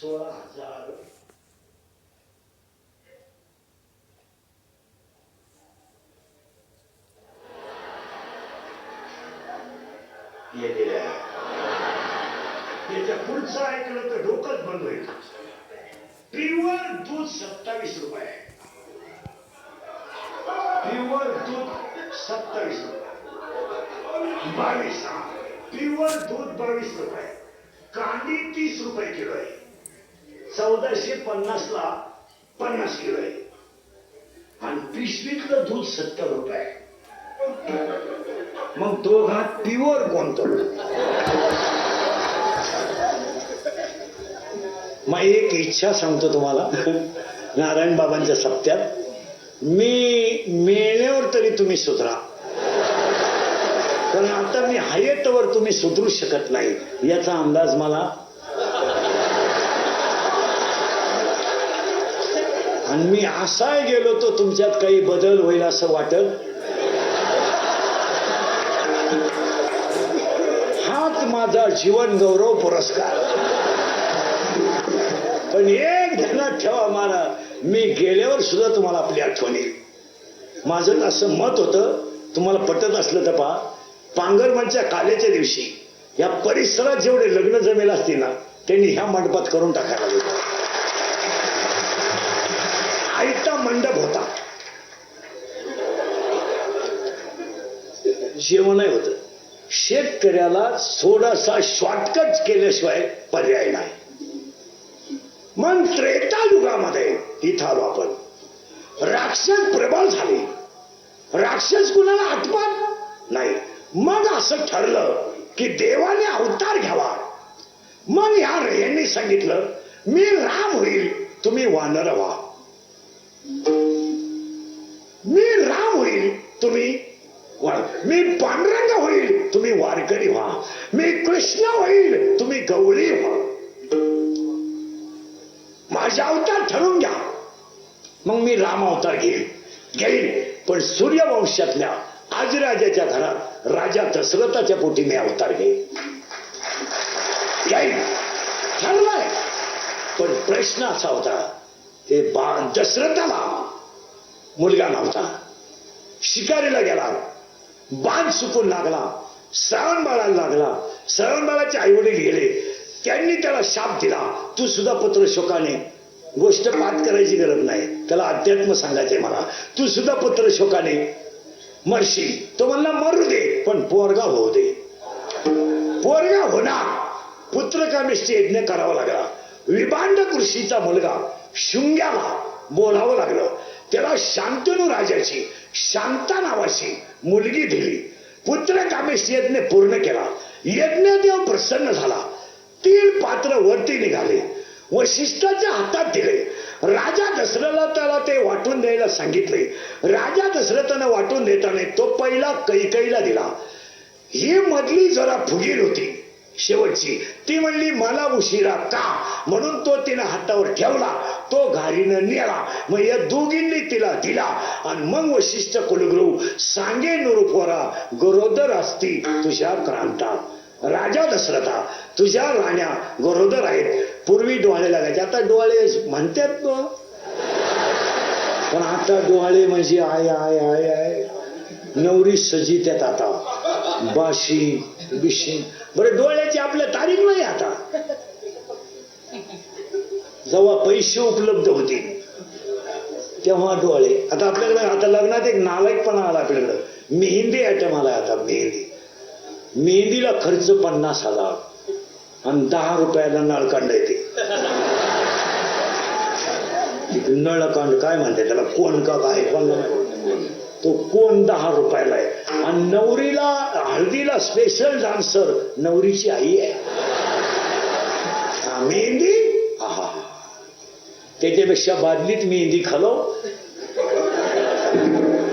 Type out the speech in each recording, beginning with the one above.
सोळा हजार. त्याच्या पुढचं ऐकलं तर डोकंच बंद होईल. प्युअर दूध सत्तावीस रुपये. प्युअर दूध सत्तावीस रुपये. बावीस प्युअर दूध बावीस रुपये. कांदी तीस रुपये किलो आहे. चौदाशे पन्नास ला पन्नास किलो आहे. आणि पिशवीतलं दूध सत्तर रुपये मग दोघात प्युअर कोणतं? मग एक इच्छा सांगतो तुम्हाला. नारायण बाबांच्या सप्त्यात मी मेल्यावर तरी तुम्ही सुधरा. कारण आता मी हायेतवर तुम्ही सुधरू शकत नाही. याचा अंदाज मला आणि मी असाय गेलो तो तुमच्यात काही बदल होईल असं वाटत. हाच माझा जीवन गौरव पुरस्कार. पण एक ध्यानात ठेवा मला मी गेल्यावर सुद्धा तुम्हाला आपली आठवण येईल. माझं असं मत होतं तुम्हाला पटत असलं तर पहा पांगरमनच्या काल्याच्या दिवशी या परिसरात जेवढे लग्न जमेल असतील ना त्यांनी ह्या मंडपात करून टाकायला लागले मंडप होता. जेवणही होत. शेतकऱ्याला थोडासा शॉर्टकट केल्याशिवाय पर्याय नाही. मग त्रेता युगामध्ये इथं आलो आपण. राक्षस प्रबळ झाले. राक्षस कुणाला आत्मत नाही. मग असं ठरलं की देवाने अवतार घ्यावा. मग या यांनी सांगितलं मी राम होईल. तुम्ही वानर व्हा. तुम्ही मी पांडुरंग होईल तुम्ही वारकरी व्हा. मी कृष्ण होईल तुम्ही गवळी व्हा. माझा अवतार ठरवून घ्या. मग मी राम अवतार घेईल घेईल पण सूर्यवंशातल्या आजराजाच्या घरात राजा दशरथाच्या पोटी मी अवतार घेईल घेईल ठरलाय पण प्रश्न असा होता ते बा दशरथाला मुलगा नव्हता. शिकारीला गेला. बाण सुकून लागला. श्रावण बाळाला लागला. श्रावण बाळाचे आई वडील गेले. त्यांनी त्याला शाप दिला. तू सुद्धा पत्र शोकाने गोष्ट पाठ करायची गरज नाही. त्याला अध्यात्म सांगायचंय मला. तू सुद्धा पत्र शोकाने मरशील तो म्हणला मरू दे पण पोरगा होऊ दे. पोरगा होणार. पुत्रकामेष्टी यज्ञ करावा लागला. विभांड कृषीचा मुलगा शुंग्याला बोलावं लागलं. त्याला शांतनू राजाची शांता नावाची मुलगी दिली. पुत्र कामेश यज्ञ पूर्ण केला. यज्ञदेव प्रसन्न झाला. तीन पात्र वरती निघाले. वशिष्ठाच्या हातात दिले. राजा दशरथला त्याला ते वाटून द्यायला सांगितले. राजा दशरथानं वाटून देताना तो पहिला कैकईला दिला. ही मधली जरा फुगीर होती. शेवटची. ती म्हणली मला उशिरा का? म्हणून तो तिनं हातावर ठेवला. तो घारीनं नेला. मग या दोघींनी तिला दिला. आणि मग वशिष्ठ कुलगुरू सांगे नुरुपोरा गरोदर असती तुझ्या क्रांता. राजा दशरथा तुझ्या राण्या गरोदर आहेत. पूर्वी डोळे लागायचे. आता डोळे म्हणतात ना पण आता डोळे म्हणजे आय आय आय आय. नवरी सजित्यात आता. बाशी बिशी. बरं डोळ्याची आपल्या तारीख नाही आता. जेव्हा पैसे उपलब्ध होते तेव्हा डोळे. आता आपल्याकडे आता लग्नात एक नालायकपणा आला आपल्याकडं. मेहंदी आयटम आला आता मेहंदी. मेहंदीला खर्च पन्नास हजार. आणि दहा रुपयाला नळकांड येते. नळकांड काय म्हणते त्याला? कोण का काय? कोण तो कोण दहा रुपयाला आहे? आणि नवरीला हळदीला स्पेशल डान्सर नवरीची आई आहे. मेहंदी? त्याच्यापेक्षा बादलीत मेहंदी खालो.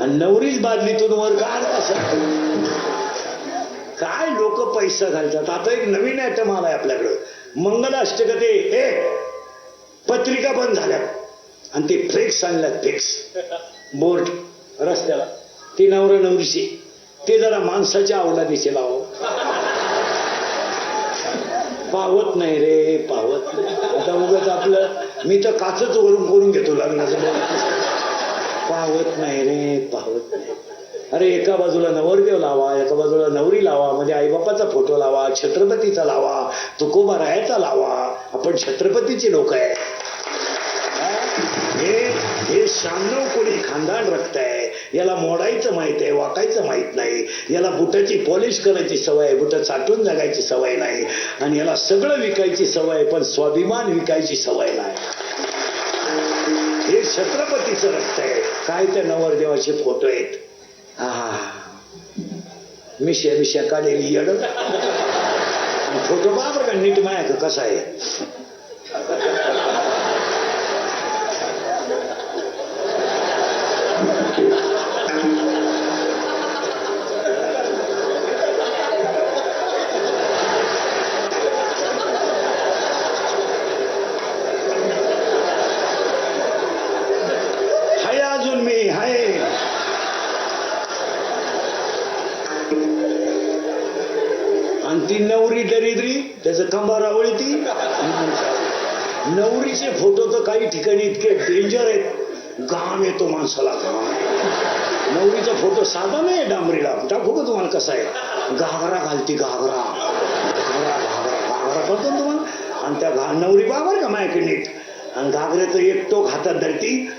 आणि नवरीच बादलीतून वर काढ असं. काय लोक पैसा घालतात? आता एक नवीन आयटम आलाय आपल्याकडं. मंगलाष्टक ते हे पत्रिका बंद झाल्या आणि ते फ्लेक्स आणल्यात फ्लेक्स बोर्ड. रस्त्याला. ते नवरा नवरीची ते जरा माणसाच्या आवलादीचे लाव हो. पावत नाही रे पावत नाही. आता उगाच आपलं मी तर काचच वरून करून घेतो लग्नाचं पावत नाही रे पावत नाही. अरे एका बाजूला नवरदेव लावा एका बाजूला नवरी लावा म्हणजे आईबापाचा फोटो लावा छत्रपतीचा लावा तुकोबा रायाचा लावा. आपण छत्रपतीचे लोक आहे. हे शहाण्णव कोणी खानदान रक्त आहे याला मोडायचं माहीत आहे वाकायचं माहीत नाही. याला बुटाची पॉलिश करायची सवय आहे बुट साठून जगायची सवय नाही. आणि याला सगळं विकायची सवय आहे पण स्वाभिमान विकायची सवय नाही. हे छत्रपतीचं रक्त आहे. काय त्या नवरदेवाचे फोटो आहेत? हा मिश्या मिश्या काढलेली येड. फोटो पहा का नीट माया का कसा आहे? ती नवरी दरिद्री त्याचं कंबार वळती. नवरीचे फोटो तर काही ठिकाणी इतके डेंजर आहेत. घाम येतो माणसाला. घाम नवरीचा फोटो साधा नाही डांबरीला. दाखवू का तुम्हाला कसा आहे? घागरा घालती घागरा. घागरा घागरा घागरा करतो तुम्हाला. आणि त्या घा नवरी बाबर का माझ्याकडे नीट? आणि तर एक टोक हातात धरती.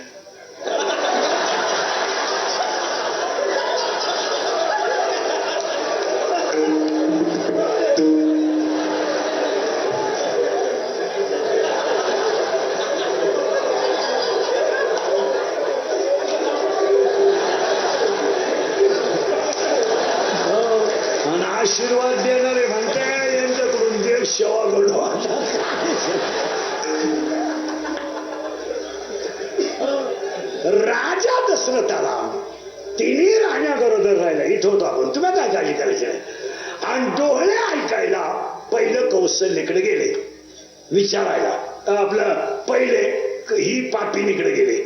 पापिनीकडे गेले.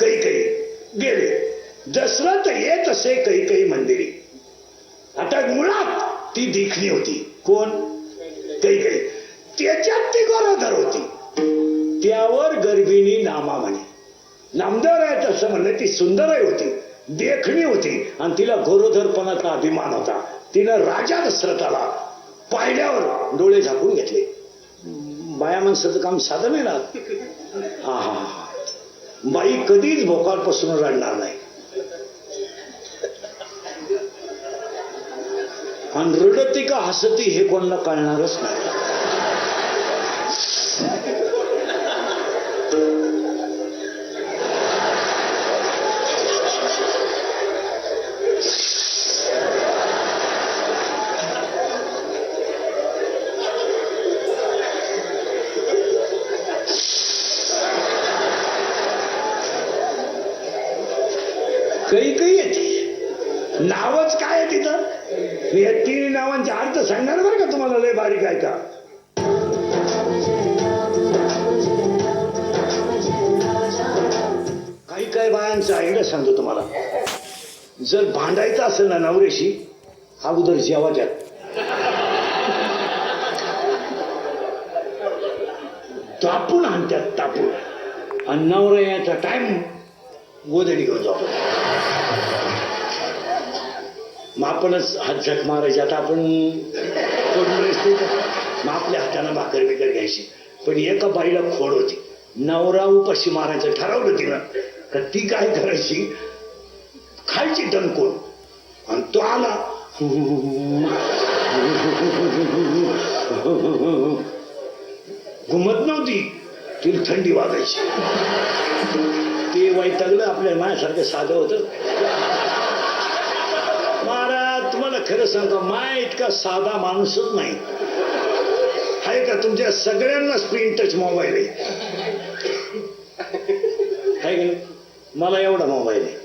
काही काही गेले. दशरथ येत असे काही काही मंदिरी. आता मुळात ती देखणी होती. कोण? काही काही त्याच्यात ती गरोदर होती. त्यावर गर्भिणी नामा म्हणे. नामदार आहे तसं म्हणलं ती सुंदरही होती देखणी होती आणि तिला गोरोधरपणाचा अभिमान होता. तिनं राजा दशरथाला पाहिल्यावर डोळे झाकून घेतले. बाया माणसाचं काम साधं नाही राहत हा हा हा. बाई कधीच भोकाळपासून रडणार नाही. आणि रडती का हसती हे कोणाला कळणारच नाही. जर भांडायचं असेल ना नवऱ्याशी अगोदर जेवा द्या तापून आणतात तापून. आणि नवऱ्याचा याचा टाइम गोदडी घेऊन जाऊ मग आपणच हात झक मारायचे. आता आपण मग आपल्या हाताने भाकर बिकर घ्यायची. पण एका बाईला खोड होती. नवरा उपाशी मारायचं ठरवलं तिनं का ती काय करायची? खायची दणकून आणि तो आला. घुमत नव्हती. तिला थंडी वाजायची. ते वैतागलं आपल्या मायासारखं साधं होतं. महाराज तुम्हाला खरं सांगतो माय इतका साधा माणूसच नाही. आहे का तुमच्या सगळ्यांना स्क्रीन टच मोबाईल आहे. का मला एवढा मोबाईल आहे.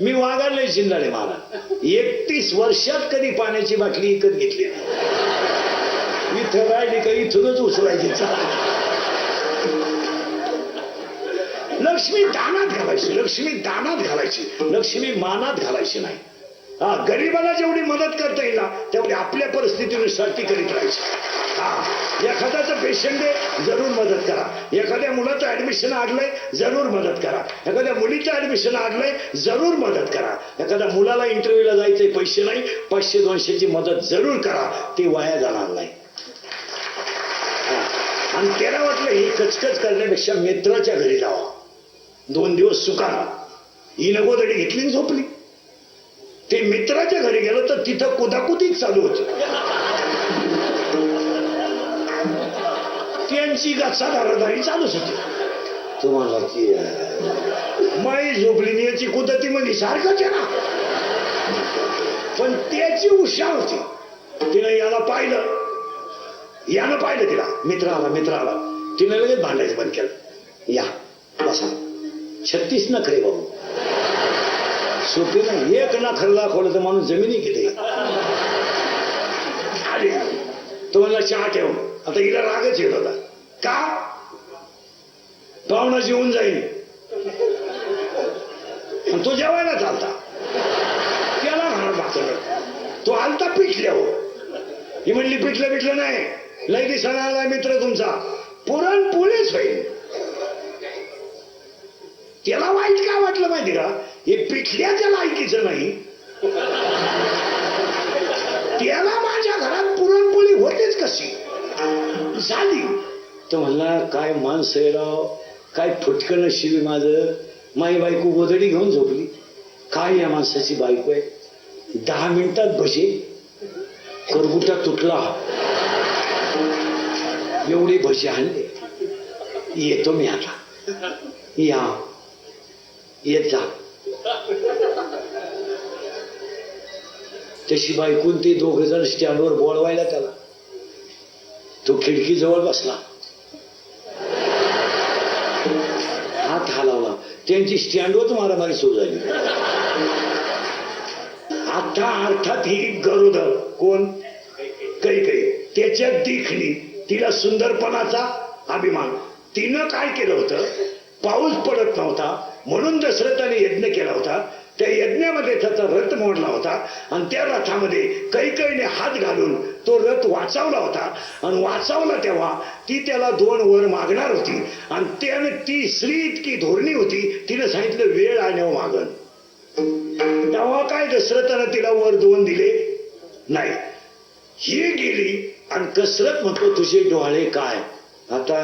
मी वागायला शिंदाडे महाराज एकतीस वर्षात कधी पाण्याची बाटली विकत घेतली नाही. इथं का इथूनच उचलायची लक्ष्मी दानात घालायची लक्ष्मी दानात घालायची लक्ष्मी मानात घालायची नाही. हा गरीबाला जेवढी मदत करता येईल तेवढी आपल्या परिस्थितीनुसार ती करीत राहायची. हा. ऍडमिशन दे जरूर मदत करा. एखाद्या मुलाचं ऍडमिशन आडलंय जरूर मदत करा. एखाद्या मुलीचं ऍडमिशन आडलंय जरूर मदत करा. एखाद्या मुलाला इंटरव्ह्यूला जायचे पैसे नाही पाचशे दोनशेची मदत जरूर करा. ते वाया जाणार नाही. आणि त्याला वाटलं ही कचकच करण्यापेक्षा मित्राच्या घरी जावा. दोन दिवस सुकाना ही नगोदडी घेतली झोपली. ते मित्राच्या घरी गेलं तर तिथं कुदाकुदीच चालू होती. त्यांची गच्चा धाराधारी चालूच होती. तुम्हाला ती माई झोपली याची कुदती म्हणजे सारखंच आहे ना. पण त्याची हुशार होती. तिनं याला पाहिलं. यानं पाहिलं तिला. मित्र आला मित्र आला तिने लगेच भांडायचं बंद केलं. या बसा. छत्तीस नखरे बाबू सोपी नाही. एक नखर दाखवलं तर माणूस जमिनी किती? आली. तो म्हणला चहा ठेव. आता हिला रागच येत होता. का? पाहुणा जेवून जाईल. तो जेवायला चालता. त्याला घरात दाखवलं तो आलता पिठल्या हो ही म्हणली पिठलं पिठलं नाही. लय दिसायला आला मित्र तुमचा. पुरणपोळीच होईल. त्याला वाईट काय वाटलं माहिती का? हे पिठल्याच्या लायकीचं नाही. त्याला माझ्या घरात पुरणपोळी होतेच कशी? झाली. तो म्हणला काय माणसं आहे काय फुटकण शिवी माझं. माई बायको गोधडी घेऊन झोपली. काय या माणसाची बायको आहे? दहा मिनिटात भजे करगुटा तुटला. एवढे भजे आणले. येतो मी आता. या. येत जा. तशी बायकून ते दोघ जण स्टँडवर बोलवायला त्याला. तो खिडकी जवळ बसला. त्यांची स्टँडवरच मारामारी सुरू झाली. आता अर्थात ही गरोदर कोण? काही काही त्याच्यात देखणी तिला सुंदरपणाचा अभिमान. तिनं काय केलं होतं? पाऊस पडत नव्हता. म्हणून दशरथाने यज्ञ केला होता. त्या यज्ञामध्ये त्याचा रथ मोडला होता. आणि त्या रथामध्ये कैकईने हात घालून तो रथ वाचवला होता. आणि वाचवला तेव्हा ती त्याला दोन वर मागणार होती. आणि त्याने ती स्त्री इतकी धोरणी होती तिने सांगितलं वेळ आल्यावर मागण तेव्हा काय दशरथानं तिला वर दोन दिले? नाही. ही गेली आणि कसरत म्हणतो तुझे डोळे काय? आता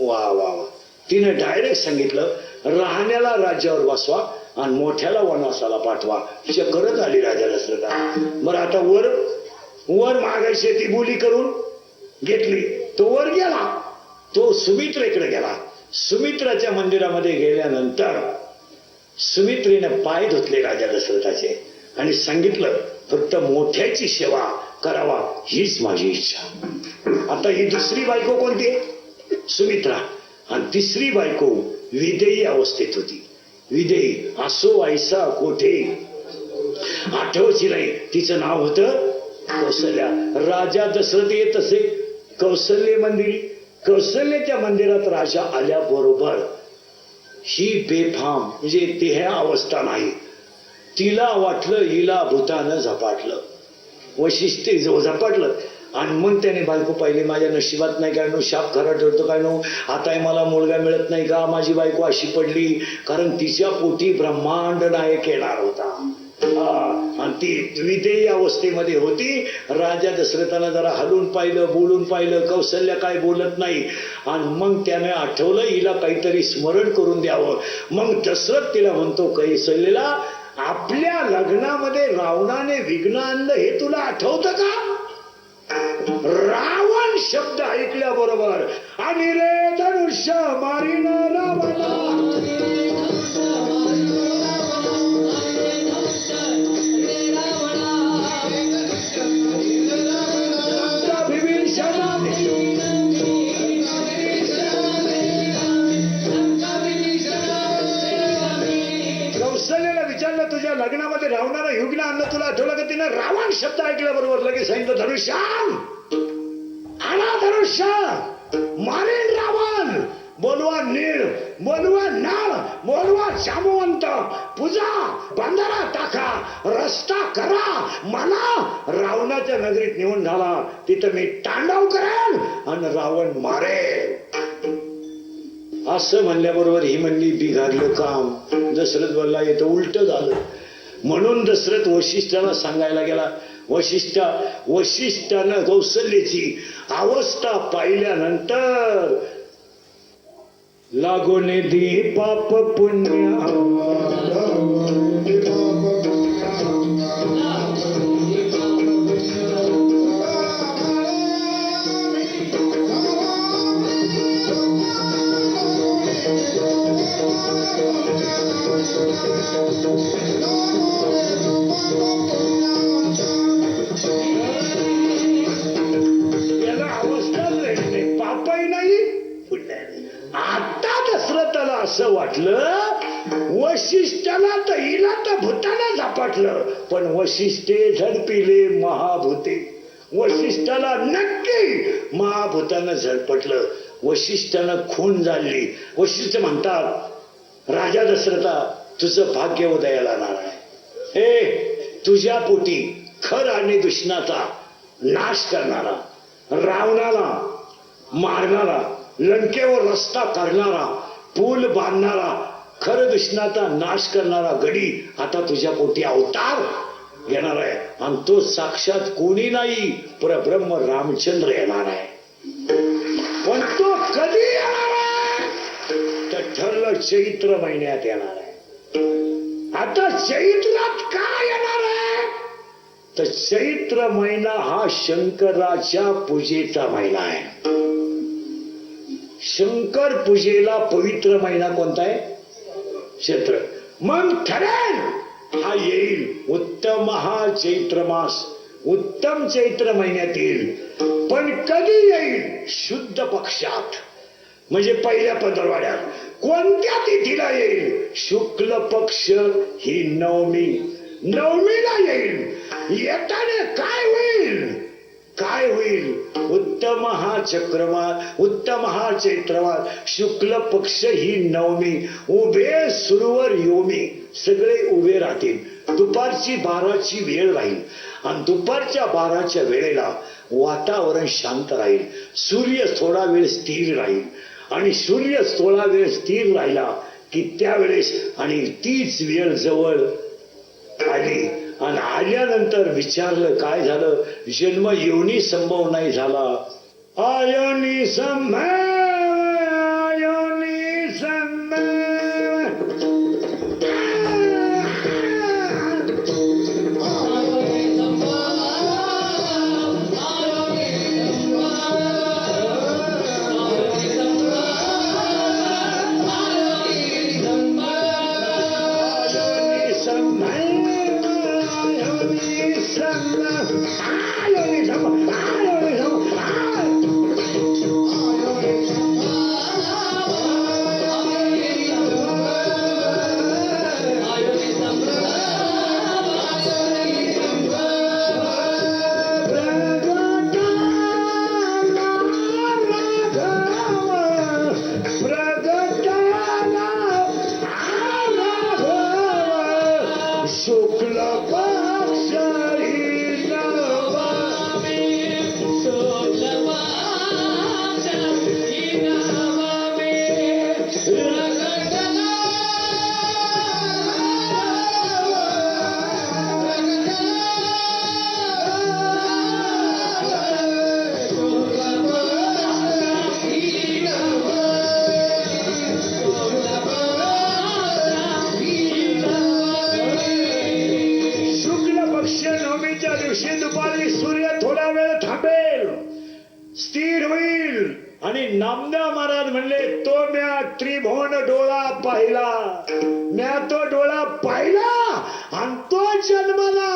वा वा वा. तिने डायरेक्ट सांगितलं राहण्याला राज्यावर बसवा आणि मोठ्याला वनवासाला पाठवा. तिच्या करत आली राजा दशरथा बरं आता वर वर मागायची ती बोली करून घेतली. तो वर गेला. तो सुमित्रेकडे गेला. सुमित्राच्या मंदिरामध्ये गेल्यानंतर सुमित्रीने पाय धुतले राजा दशरथाचे आणि सांगितलं फक्त मोठ्याची सेवा करावा हीच माझी इच्छा. आता ही दुसरी बायको कोणती आहे? सुमित्रा. आणि तिसरी बायको विदेयी अवस्थेत होती. विदेयी असो आयसा कोठे आठवची नाही. तिचं नाव होतं कौशल्या राजा दशरथ येत असे कौशल्य मंदिर कौशल्याच्या मंदिरात राजा आल्याबरोबर ही बेफाम म्हणजे देह अवस्था नाही. तिला वाटलं हिला भूतानं झपाटलं. वैशिष्ट्य झपाटलं. आणि मग त्याने बायको पाहिली माझ्या नशिबात नाही काय नो शाप खरा ठरतो काय नो आता मला मुलगा मिळत नाही का? माझी बायको अशी पडली. कारण तिच्या पोटी ब्रह्मांड नायक येणार होता. हा, आणि ती द्विदेय अवस्थेमध्ये होती. राजा दशरथाला जरा हलून पाहिलं बोलून पाहिलं कौशल्य काय बोलत नाही. आणि मग त्याने आठवलं हिला काहीतरी स्मरण करून द्यावं. मग दशरथ तिला म्हणतो कैसल्यला आपल्या लग्नामध्ये रावणाने विघ्न आणलं हे तुला आठवतं का? रावण शब्द ऐकल्याबरोबर आणि रे धनुष्य मारीन रावणा तुझ्या लग्नामध्ये रावणारा युगला अन्न तुला आठवलं का तिने रावण शब्द ऐकल्याबरोबर लगेच सांगितलं धनुष्याम आणा धनुष्य मारेन रावण बोलवा नीळ बोलवा नाळ बोलवा जामवंत पूजा बांधारा टाका रस्ता करा मला रावणाच्या नगरीत नेऊन झाला. तिथं मी तांडव करेन आणि रावण मारेल असं म्हणल्याबरोबर ही म्हणली बिघाडलं काम. दशरथ बोलला येतं उलट झालं. म्हणून दशरथ वशिष्ठाला सांगायला गेला वशिष्ठा वशिष्ठानं कौशल्याची अवस्था पाहिल्यानंतर लागोने दी पाप पुण्य. याला पापही नाही आता असं वाटलं वशिष्ठाला तर हिला तर भूताला झपाटलं पण वशिष्ठे झडपिले महाभूते. वशिष्ठाला नक्की महाभूतानं झडपटलं. वशिष्ठानं खून झाली वशिष्ठ म्हणतात राजा दशरथा तुझं भाग्य उदयाला येणार आहे. हे तुझ्या पोटी खर आणि दुष्णाचा नाश करणारा रावणाला मारणारा लंकेवर रस्ता करणारा पूल बांधणारा खर दुष्णाचा नाश करणारा गडी आता तुझ्या पोटी अवतार येणार आहे. आणि तो साक्षात कोणी नाही परब्रह्म रामचंद्र येणार आहे. पण तो कधी येणार आहे? तर ठरलं चैत्र महिन्यात येणार आहे. आता चैत्रात काय येणार आहे? तर चैत्र महिना हा शंकराच्या पूजेचा महिना आहे. शंकर पूजेला पवित्र महिना कोणता आहे? क्षेत्र मग ठरेल. हा येईल. उत्तम हा चैत्र मास. उत्तम चैत्र महिन्यात येईल पण कधी येईल? शुद्ध पक्षात. म्हणजे पहिल्या पंधरवाड्यात. कोणत्या तिथीला येईल? शुक्ल पक्ष ही नवमी. नवमीला येईल. येताना काय होईल? काय होईल? उत्तम हा चक्रवात उत्तम हा चैत्रवात शुक्ल पक्ष ही नवमी. उभे सुरवर योमी. सगळे उभे राहतील. दुपारची बाराची वेळ राहील. आणि दुपारच्या बाराच्या वेळेला वातावरण शांत राहील. सूर्य थोडा वेळ स्थिर राहील. आणि सूर्य थोडा वेळ स्थिर राहिला की त्यावेळेस आणि तीच वेळ जवळ आली. आणि आल्यानंतर विचारलं काय झालं? जन्म येऊनही संभव नाही झाला. आयोनी संभव